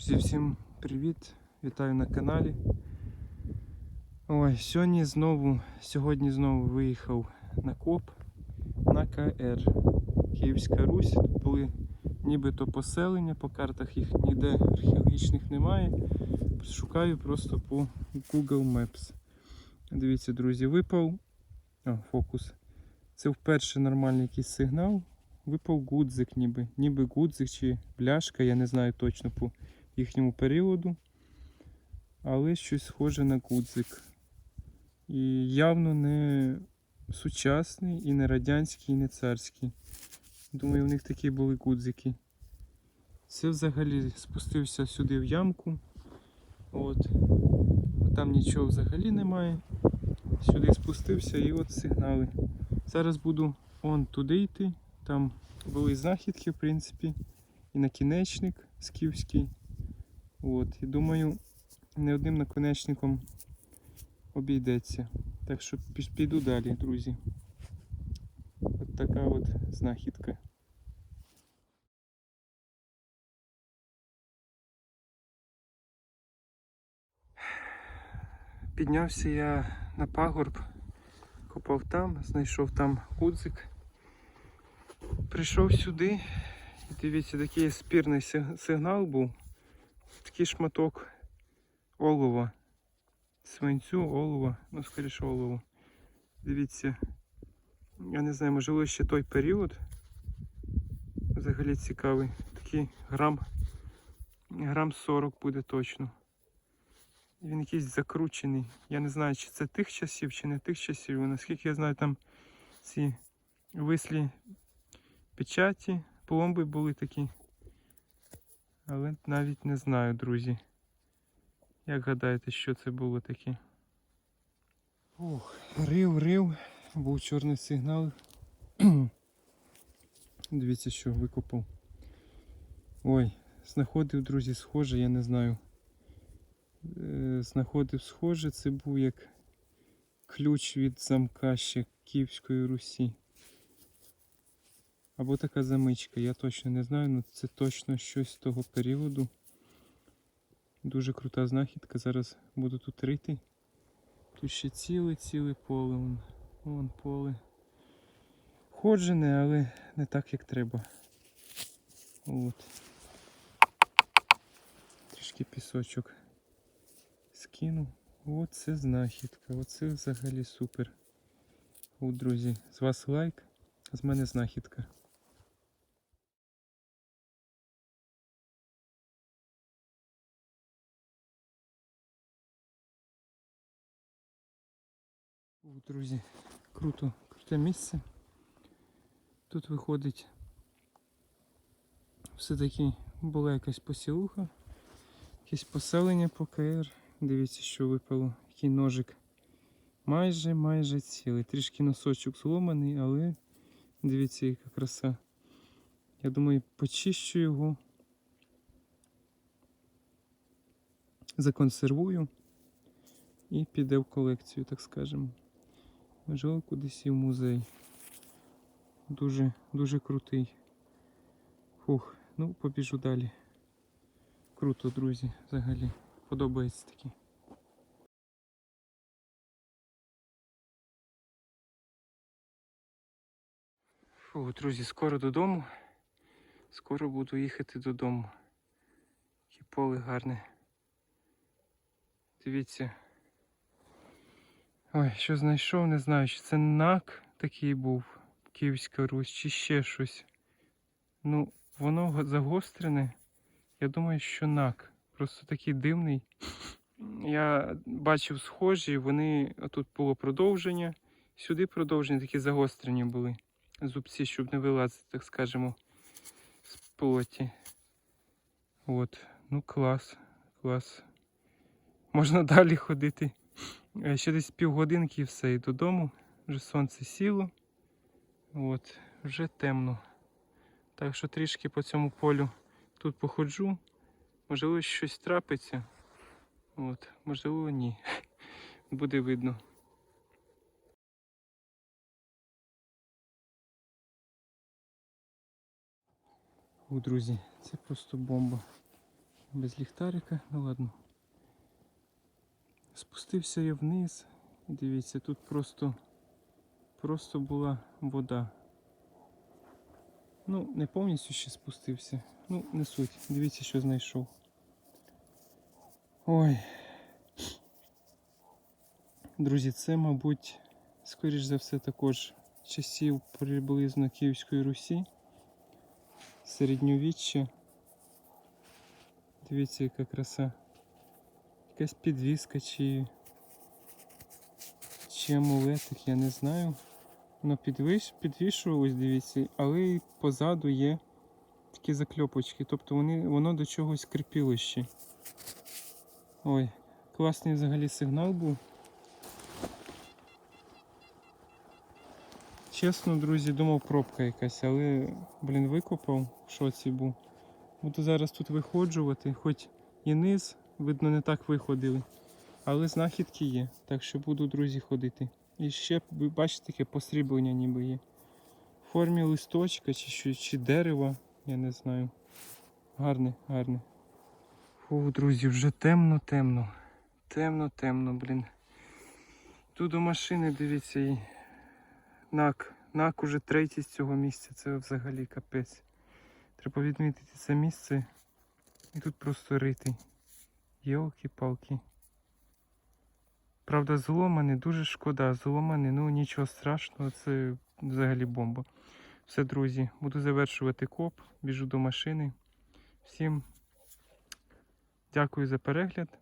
Друзі, всім привіт! Вітаю на каналі. Ой, сьогодні знову, сьогодні знову виїхав на КОП на КР. Київська Русь. Тут були нібито поселення, по картах їх ніде археологічних немає. Шукаю просто по Google Maps. Дивіться, друзі, випав. О, фокус. Це вперше нормальний якийсь сигнал. Випав гудзик ніби. Ніби гудзик чи бляшка, я не знаю точно по їхньому періоду. Але щось схоже на гудзик. І явно не сучасний, і не радянський, і не царський. Думаю, у них такі були гудзики. Це взагалі спустився сюди в ямку. От. Там нічого взагалі немає. Сюди спустився і от сигнали. Зараз буду он туди йти. Там були знахідки, в принципі, і накінечник скіфський. От, і думаю, не одним наконечником обійдеться. Так що піду далі, друзі. От така от знахідка. Піднявся я на пагорб, копав там, знайшов там гудзик. Прийшов сюди, і дивіться, такий спірний сигнал був. Такий шматок олова. Свинцю, олова, ну скоріше олово. Дивіться, я не знаю, можливо ще той період. Взагалі цікавий. Такий грам, грам 40 буде точно. Він якийсь закручений. Я не знаю, чи це тих часів, чи не тих часів. Наскільки я знаю, там ці вислі печаті, пломби були такі. Але навіть не знаю, друзі. Як гадаєте, що це було таке? Ох, рив, рив, був чорний сигнал. Дивіться, що викопав. Ой, знаходив, друзі, схоже, я не знаю. Е, Знаходив схоже, це був як ключ від замка ще Київської Русі. Або така замичка, я точно не знаю, але це точно щось з того періоду. Дуже крута знахідка. Зараз буду тут рити. Тут ще ціле-ціле поле. Вон, вон поле. Ходжене, але не так, як треба. От. Трішки пісочок скину. Оце знахідка. Оце взагалі супер. От, друзі, з вас лайк, з мене знахідка. Друзі, круто, круте місце. Тут виходить все-таки була якась посілуха, якесь поселення по КР. Дивіться, що випало, який ножик. Майже майже цілий. Трішки носочок зломаний, але дивіться, яка краса. Я думаю, почищу його. Законсервую і піде в колекцію, так скажемо. Можливо, кудись і в музей. Дуже, дуже крутий. Фух, ну побіжу далі. Круто, друзі, взагалі. Подобається таке. Фу, друзі, скоро додому. Скоро буду їхати додому. Яке поле гарне. Дивіться. Ой, що знайшов, не знаю, чи це нак такий був, Київська Русь, чи ще щось. Ну, воно загострене. Я думаю, що нак. Просто такий дивний. Я бачив схожі, вони тут було продовження. Сюди продовження такі загострені були. Зубці, щоб не вилазити, так скажемо, з плоті. От, ну клас, клас. Можна далі ходити. Е, Ще десь півгодинки і все, і додому. Вже сонце сіло. От, вже темно. Так що трішки по цьому полю тут походжу. Можливо, щось трапиться. От, можливо, ні. Буде видно. О, друзі, це просто бомба. без ліхтарика, ну ладно. Спустився я вниз. Дивіться, тут просто, просто була вода. Ну, не повністю ще спустився. Ну, не суть. Дивіться, що знайшов. Ой. Друзі, це, мабуть, скоріш за все, також часів приблизно Київської Русі. Середньовіччя. Дивіться, яка краса. Якась підвіска чи, чи амулетик, я не знаю. Воно підвиш, підвішувалось, дивіться, але позаду є такі закльопочки. Тобто вони, воно до чогось кріпіло ще. Ой, класний взагалі сигнал був. Чесно, друзі, думав пробка якась, але, блін, викопав, в шоці був. Буду зараз тут виходжувати, хоч і низ, видно, не так виходили. Але знахідки є, так що буду, друзі, ходити. І ще, ви бачите, таке посріблення ніби є. В формі листочка чи, чи дерева, я не знаю. Гарне, гарне. Фу, друзі, вже темно, темно. Темно, темно, блін. Тут до машини, дивіться, і нак. Нак уже третій з цього місця. Це взагалі капець. Треба відмітити це місце. І тут просто ритий. Йолки-палки. Правда, зломаний, дуже шкода. Зломаний, ну нічого страшного, це взагалі бомба. Все, друзі, буду завершувати коп, біжу до машини. Всім дякую за перегляд.